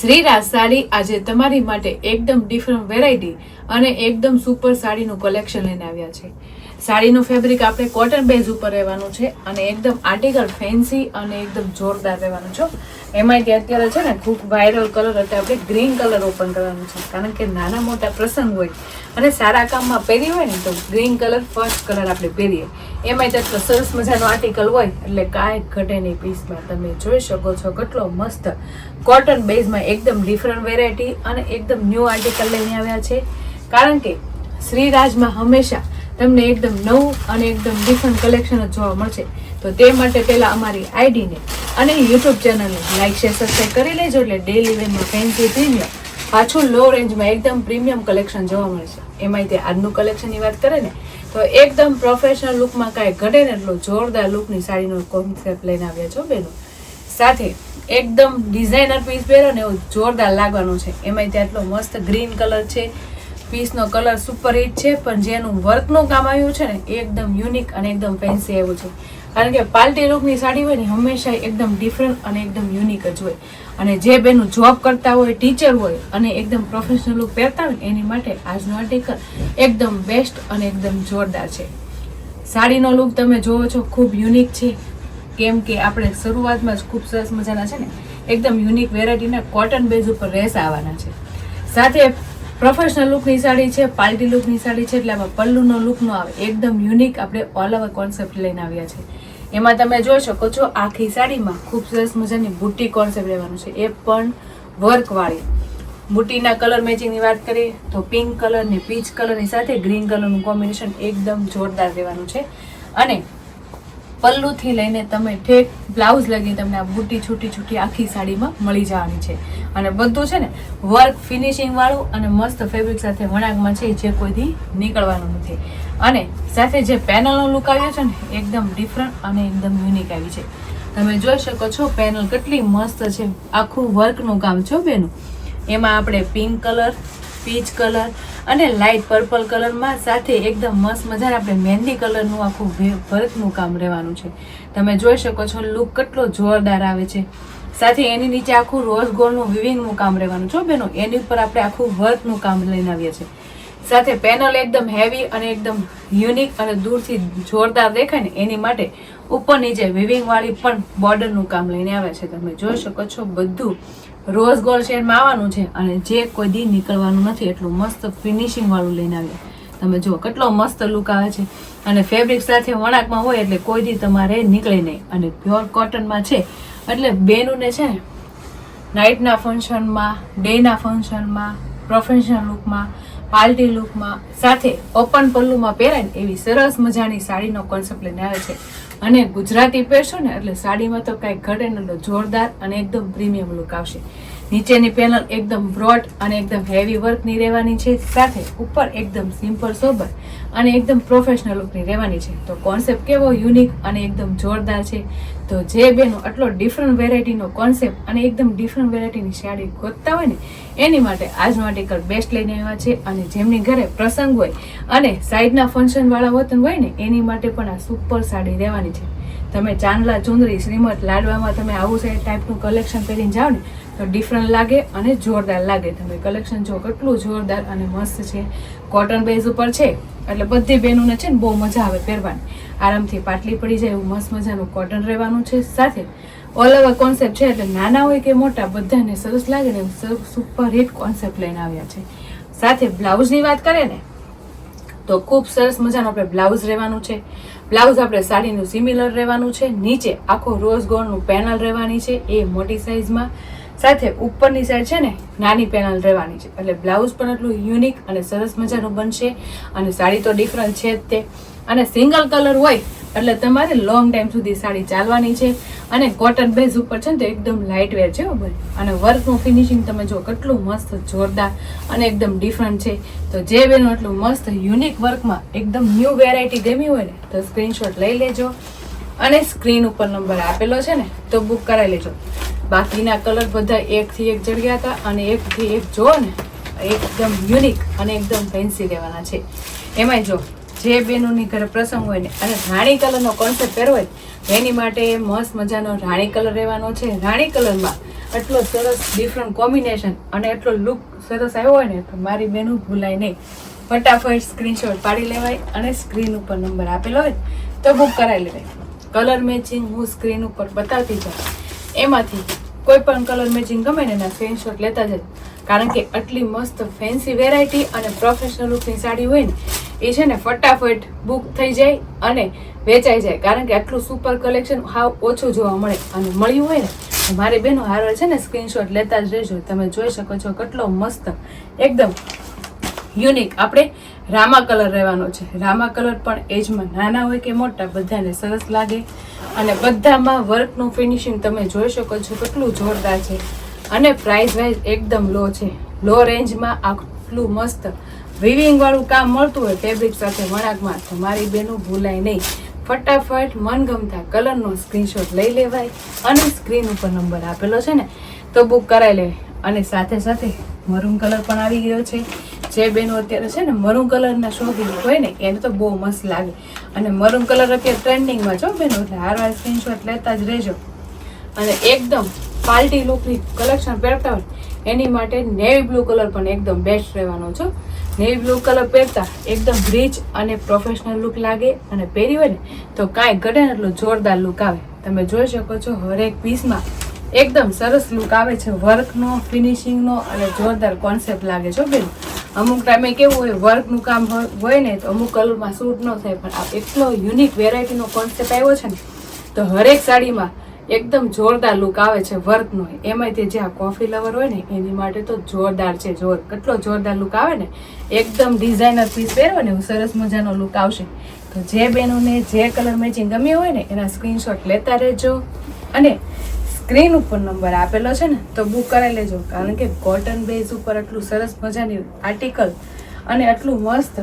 શ્રીરાજ સાડી આજે તમારી માટે એકદમ ડિફરન્ટ વેરાયટી અને એકદમ સુપર સાડીનું કલેક્શન લઈને આવ્યા છે. સાડીનું ફેબ્રિક આપણે કોટન બેઝ ઉપર રહેવાનું છે અને એકદમ આર્ટિકલ ફેન્સી અને એકદમ જોરદાર રહેવાનું છે. એમાં કે અત્યારે છે ને ખૂબ વાયરલ કલર એટલે આપણે ગ્રીન કલર ઓપન કરવાનું છે. કારણ કે નાના મોટા પ્રસંગ હોય અને સારા કામમાં પહેરી હોય ને તો ગ્રીન કલર ફર્સ્ટ કલર આપણે પહેરીએ. એમાં એટલો સરસ મજાનો આર્ટિકલ હોય એટલે કાંઈ ઘટે નહીં પીસમાં તમે જોઈ શકો છો કેટલો મસ્ત કોટન બેઝમાં એકદમ ડિફરન્ટ વેરાયટી અને એકદમ ન્યૂ આર્ટિકલ લઈને આવ્યા છે. કારણ કે શ્રીરાજમાં હંમેશા તમને એકદમ નવું અને એકદમ ડિફરન્ટ કલેક્શન જ જોવા મળશે. તો તે માટે પહેલાં અમારી આઈડીને અને યુટ્યુબ ચેનલને લાઇક શેર સબસ્ક્રાઈબ કરી લેજો એટલે ડેલી વેરમાં ફેન્સી પ્રીમિયમ પાછું લો રેન્જમાં એકદમ પ્રીમિયમ કલેક્શન જોવા મળશે. એમાંય તે આજનું કલેક્શનની વાત કરે ને, તો એકદમ પ્રોફેશનલ લુકમાં કાંઈ ઘટે ને એટલો જોરદાર લુકની સાડીનો કોન્સેપ્ટ લઈને આવ્યા છો બેનો. સાથે એકદમ ડિઝાઇનર પીસ પહેરો ને એવું જોરદાર લાગવાનું છે. એમાંય ત્યાં આટલો મસ્ત ગ્રીન કલર છે પીસનો કલર સુપર હિટ છે, પણ જેનું વર્કનું કામ આવ્યું છે ને, એ એકદમ યુનિક અને એકદમ ફેન્સી આવ્યું છે. કારણ કે પાલટી લુકની સાડી હોય ને હંમેશા એકદમ ડિફરન્ટ અને એકદમ યુનિક જ હોય. અને જે બેનું જોબ કરતા હોય ટીચર હોય, અને એકદમ પ્રોફેશનલ લુક પહેરતા હોય એની માટે આજનો આર્ટિકલ એકદમ બેસ્ટ અને એકદમ જોરદાર છે. સાડીનો લુક તમે જોવો છો, ખૂબ યુનિક છે. કેમ કે આપણે શરૂઆતમાં જ ખૂબ સરસ મજાના છે ને, એકદમ યુનિક વેરાયટીના કોટન બેઝ ઉપર રેસ આવવાના છે. સાથે પ્રોફેશનલ લુકની સાડી છે પાર્ટી લુકની સાડી છે, એટલે આમાં પલ્લુનો લુક ન આવે. એકદમ યુનિક આપણે ઓલ ઓવર કોન્સેપ્ટ લઈને આવ્યા છે. એમાં તમે જોઈ શકો છો, આખી સાડીમાં ખૂબ સરસ મજાની બુટ્ટી કોન્સેપ્ટ રહેવાનું છે. એ પણ વર્કવાળી બુટ્ટીના કલર મેચિંગની વાત કરીએ, તો પિંક કલર ને પીચ કલરની સાથે ગ્રીન કલરનું કોમ્બિનેશન એકદમ જોરદાર રહેવાનું છે. અને પલ્લુથી લઈને તમે ઠેક બ્લાઉઝ લગી તમને આ બુટ્ટી છૂટી છૂટી આખી સાડીમાં મળી જવાની છે. અને બધું છે ને વર્ક ફિનિશિંગ વાળું અને મસ્ત ફેબ્રિક સાથે વણાકમાં છે જે કોઈથી નીકળવાનું નથી. અને સાથે જે પેનલનો લુક આવ્યો છે ને, એકદમ ડિફરન્ટ અને એકદમ યુનિક આવી છે. તમે જોઈ શકો છો પેનલ કેટલી મસ્ત છે. આખું વર્કનું કામ છો બેનું? એમાં આપણે પિંક કલર પીચ કલર અને લાઇટ પર્પલ કલરમાં સાથે એકદમ મસ્ત મજાના આપણે મહેંદી કલરનું આખું ભરતનું કામ રહેવાનું છે. તમે જોઈ શકો છો, લુક કેટલો જોરદાર આવે છે. સાથે એની નીચે આખું રોઝ ગોલ્ડનું વિવિંગનું કામ રહેવાનું છો. બેનો, એની ઉપર આપણે આખું વર્કનું કામ લઈને આવ્યા છે સાથે પેનલ એકદમ હેવી અને એકદમ યુનિક અને દૂરથી જોરદાર દેખાય ને એની માટે ઉપર નીચે વિવિંગ વાળી પણ બોર્ડરનું કામ લઈને આવ્યા છે, તમે જોઈ શકો છો, બધું રોઝ ગોલ્ડ શેડમાં આવવાનું છે અને જે કોઈ દી નીકળવાનું નથી, એટલું મસ્ત ફિનિશિંગ વાળું લઈને આવ્યા તમે જુઓ, કેટલો મસ્ત લુક આવે છે. અને ફેબ્રિક સાથે વણાકમાં હોય એટલે કોઈ દી તમારે નીકળે નહીં. અને પ્યોર કોટનમાં છે, એટલે બેનુંને છે ને નાઇટના ફંક્શનમાં ડેના ફંક્શનમાં પ્રોફેશનલ લુકમાં પાર્ટી લુકમાં સાથે ઓપન પલ્લુમાં પહેરાય એવી સરસ મજાની સાડીનો કોન્સેપ્ટ લઈને આવે છે. અને ગુજરાતી પહેરશો ને એટલે સાડીમાં તો કાંઈ ઘટે ને જોરદાર અને એકદમ પ્રીમિયમ લુક આવશે. નીચેની પેનલ એકદમ બ્રોડ અને એકદમ હેવી વર્કની રહેવાની છે. સાથે ઉપર એકદમ સિમ્પલ સોબર અને એકદમ પ્રોફેશનલ લુકની રહેવાની છે. તો કોન્સેપ્ટ કેવો? યુનિક અને એકદમ જોરદાર છે. તો જે બેનો આટલો ડિફરન્ટ વેરાયટીનો કોન્સેપ્ટ અને એકદમ ડિફરન્ટ વેરાયટીની સાડી ગોતતા હોય ને, એની માટે આજનો આર્ટિકલ બેસ્ટ લઈને આવ્યા છે. અને જેમની ઘરે પ્રસંગ હોય અને સાઈડના ફંક્શનવાળા વતન હોય ને, એની માટે પણ આ સુપર સાડી રહેવાની છે. તમે ચાંદલા ચુંદરી શ્રીમત લાડવામાં તમે આવું સાઈડ ટાઈપનું કલેક્શન પહેરીને જાઓ ને, તો ડિફરન્ટ લાગે અને જોરદાર લાગે. તમે કલેક્શન જો કેટલું જોરદાર અને મસ્ત છે. કોટન બેઝ ઉપર છે, એટલે બધી બહેનોને છે ને બહુ મજા આવે પહેરવાની. આરામથી પાટલી પડી જાય એવું મસ્ત મજાનું કોટન રહેવાનું છે. સાથે ઓલ ઓવર કોન્સેપ્ટ છે, એટલે નાના હોય કે મોટા, બધાને સરસ લાગે ને સુપર હિટ કોન્સેપ્ટ લઈને આવ્યા છે. સાથે બ્લાઉઝની વાત કરે ને તો ખૂબ સરસ મજાનો આપણે બ્લાઉઝ રહેવાનું છે. બ્લાઉઝ આપણે સાડીનું સિમિલર રહેવાનું છે. નીચે આખો રોઝ ગોળનું પેનલ રહેવાની છે. એ મોટી સાઇઝમાં સાથે ઉપરની સાઈડ છે ને, નાની પેનલ રહેવાની છે. એટલે બ્લાઉઝ પણ એટલું યુનિક અને સરસ મજાનું બનશે અને સાડી તો ડિફરન્ટ છે જ તે. અને સિંગલ કલર હોય, એટલે તમારે લોંગ ટાઈમ સુધી સાડી ચાલવાની છે. અને કોટન બેઝ ઉપર છે ને, તો એકદમ લાઇટ વેર છે અને વર્કનું ફિનિશિંગ તમે જો કેટલું મસ્ત જોરદાર અને એકદમ ડિફરન્ટ છે. તો જે બેનો એટલું મસ્ત યુનિક વર્કમાં એકદમ ન્યૂ વેરાયટી ગમી હોય ને, તો સ્ક્રીનશોટ લઈ લેજો. અને સ્ક્રીન ઉપર નંબર આપેલો છે ને, તો બુક કરાવી લેજો. બાકીના કલર બધા એકથી એક જગ્યા હતા અને એકથી એક જો ને, એકદમ યુનિક અને એકદમ ફેન્સી લેવાના છે. એમાંય જો, જે બેનોની ઘરે પ્રસંગ હોય ને, અને રાણી કલરનો કોન્સેપ્ટ પહેરવો હોય, એની માટે મસ્ત મજાનો રાણી કલર રહેવાનો છે. રાણી કલરમાં એટલો સરસ ડિફરન્ટ કોમ્બિનેશન અને એટલો લુક સરસ આવ્યો હોય ને, તો મારી બેનું ભૂલાય નહીં. ફટાફટ સ્ક્રીનશોટ પાડી લેવાય અને સ્ક્રીન ઉપર નંબર આપેલો હોય તો બુક કરાવી લેવાય. કલર મેચિંગ હું સ્ક્રીન ઉપર બતાવતી જાઉં. એમાંથી કોઈ પણ કલર મેચિંગ ગમે ને એના સ્ક્રીનશોટ લેતા જ કારણ કે આટલી મસ્ત ફેન્સી વેરાયટી અને પ્રોફેશનલ લુકની સાડી હોય ને, એ છે ને ફટાફટ બુક થઈ જાય અને વેચાઈ જાય. કારણ કે આટલું સુપર કલેક્શન હાવ ઓછું જોવા મળે અને મળ્યું હોય ને મારી બેનો હારો છે ને સ્ક્રીનશોટ લેતા જ રહેજો. તમે જોઈ શકો છો કેટલો મસ્ત, એકદમ યુનિક આપણે રામા કલર રહેવાનો છે. રામા કલર પણ એજમાં નાના હોય કે મોટા, બધાને સરસ લાગે. અને બધામાં વર્કનું ફિનિશિંગ તમે જોઈ શકો છો કેટલું જોરદાર છે. અને પ્રાઇસ વાઇઝ એકદમ લો છે. લો રેન્જમાં આટલું મસ્ત વિવિંગવાળું કામ મળતું હોય ફેબ્રિક સાથે વણાકમાં તો મારી બેનું ભૂલાય નહીં. ફટાફટ મનગમતા કલરનો સ્ક્રીનશોટ લઈ લેવાય અને સ્ક્રીન ઉપર નંબર આપેલો છે ને, તો બુક કરાવી લેવાય. અને સાથે સાથે મરૂન કલર પણ આવી ગયો છે. જે બેનો અત્યારે છે ને મરૂન કલરના શોખીન હોય ને, એને તો બહુ મસ્ત લાગે. અને મરૂન કલર અત્યારે ટ્રેન્ડિંગમાં છો બેનો, એટલે હાર વાર સ્ક્રીનશોટ લેતા જ રહેજો. અને એકદમ પાર્ટી લુકની કલેક્શન પહેરતા હોય, એની માટે નેવી બ્લુ કલર પણ એકદમ બેસ્ટ રહેવાનો છો નેવી બ્લુ કલર પહેરતા એકદમ રીચ અને પ્રોફેશનલ લુક લાગે અને પહેરી હોય ને, તો કાંઈ ઘટે ને એટલો જોરદાર લુક આવે. તમે જોઈ શકો છો હરેક પીસમાં એકદમ સરસ લુક આવે છે. વર્કનો ફિનિશિંગનો અને જોરદાર કોન્સેપ્ટ લાગે છો બેન. અમુક ટાઈમે કેવું હોય વર્કનું કામ હોય- ને, તો અમુક કલરમાં સૂટ ન થાય, પણ આ એટલો યુનિક વેરાયટીનો કોન્સેપ્ટ આવ્યો છે ને, તો હરેક સાડીમાં એકદમ જોરદાર લુક આવે છે વર્કનો એમાંય તે જે આ કોફી લવર હોય ને, એની માટે તો જોરદાર છે, જોર. કેટલો જોરદાર લુક આવે ને, એકદમ ડિઝાઇનર પીસ પહેરો ને સરસ મજાનો લુક આવશે. તો જે બહેનોને જે કલર મેચિંગ ગમ્યું હોય ને, એના સ્ક્રીનશોટ લેતા રહેજો. અને સ્ક્રીન ઉપર નંબર આપેલો છે ને, તો બુક કરાવી લેજો. કારણ કે કોટન બેઝ ઉપર આટલું સરસ મજાની આર્ટિકલ અને આટલું મસ્ત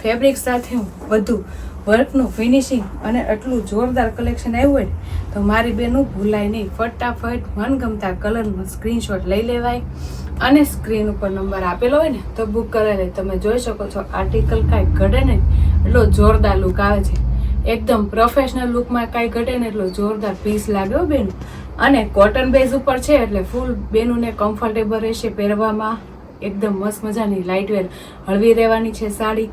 ફેબ્રિક સાથે બધું વર્કનું ફિનિશિંગ અને આટલું જોરદાર કલેક્શન આવ્યું હોય ને, તો મારી બેનું ભૂલાય નહીં. ફટાફટ મનગમતા કલરનો સ્ક્રીનશોટ લઈ લેવાય. અને સ્ક્રીન ઉપર નંબર આપેલો હોય ને, તો બુક કરાવી લે. તમે જોઈ શકો છો આર્ટિકલ કાંઈ ઘટે ને એટલો જોરદાર લુક આવે છે. એકદમ પ્રોફેશનલ લુકમાં કાંઈ ઘટે ને એટલો જોરદાર પીસ લાગ્યો બેન. અને કોટન બેઝ ઉપર છે એટલે ફૂલ બેનુંને કમ્ફર્ટેબલ રહેશે પહેરવામાં. એકદમ મસ્ત મજાની લાઇટ વેર હળવી રહેવાની છે સાડી.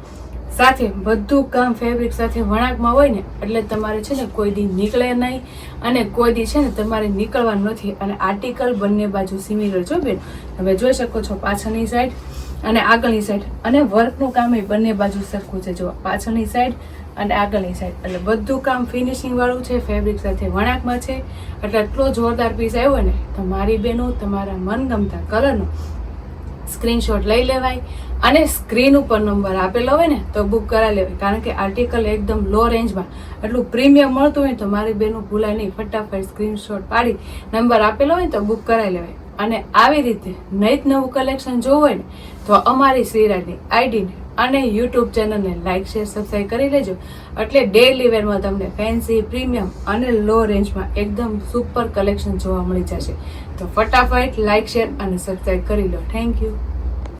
સાથે બધું કામ ફેબ્રિક સાથે વણાકમાં હોય ને, એટલે તમારે છે ને કોઈ દી નીકળે નહીં. અને કોઈ દી છે ને તમારે નીકળવાનું નથી. અને આર્ટિકલ બંને બાજુ સિમિલર જો બેન. તમે જોઈ શકો છો પાછળની સાઈડ અને આગળની સાઈડ અને વર્કનું કામ એ બંને બાજુ સરખું છે. જો પાછળની સાઈડ અને આગળની સાઈડ એટલે બધું કામ ફિનિશિંગ વાળું છે ફેબ્રિક સાથે વણાકમાં છે. એટલે એટલો જોરદાર પીસ આવ્યો ને, તો મારી બેનો, તમારા મનગમતા કલરનો સ્ક્રીનશોટ લઈ લેવાય અને સ્ક્રીન ઉપર નંબર આપેલો હોય ને, તો બુક કરાવી લેવાય. કારણ કે આર્ટિકલ એકદમ લો રેન્જમાં એટલું પ્રીમિયમ મળતું હોય તો મારી બેનું ભૂલાય નહીં. ફટાફટ સ્ક્રીનશોટ પાડી નંબર આપેલો હોય તો બુક કરાવી લેવાય. અને આવી રીતે નઈત નવું કલેક્શન જોવું હોય ને, તો અમારી શ્રીરાજની આઈડીને અને યુટ્યુબ ચેનલને લાઇક શેર સબસ્ક્રાઈબ કરી લેજો. એટલે ડેલી વેરમાં તમને ફેન્સી પ્રીમિયમ અને લો રેન્જમાં એકદમ સુપર કલેક્શન જોવા મળી જશે. તો ફટાફટ લાઇક શેર અને સબસ્ક્રાઈબ કરી લો. Thank you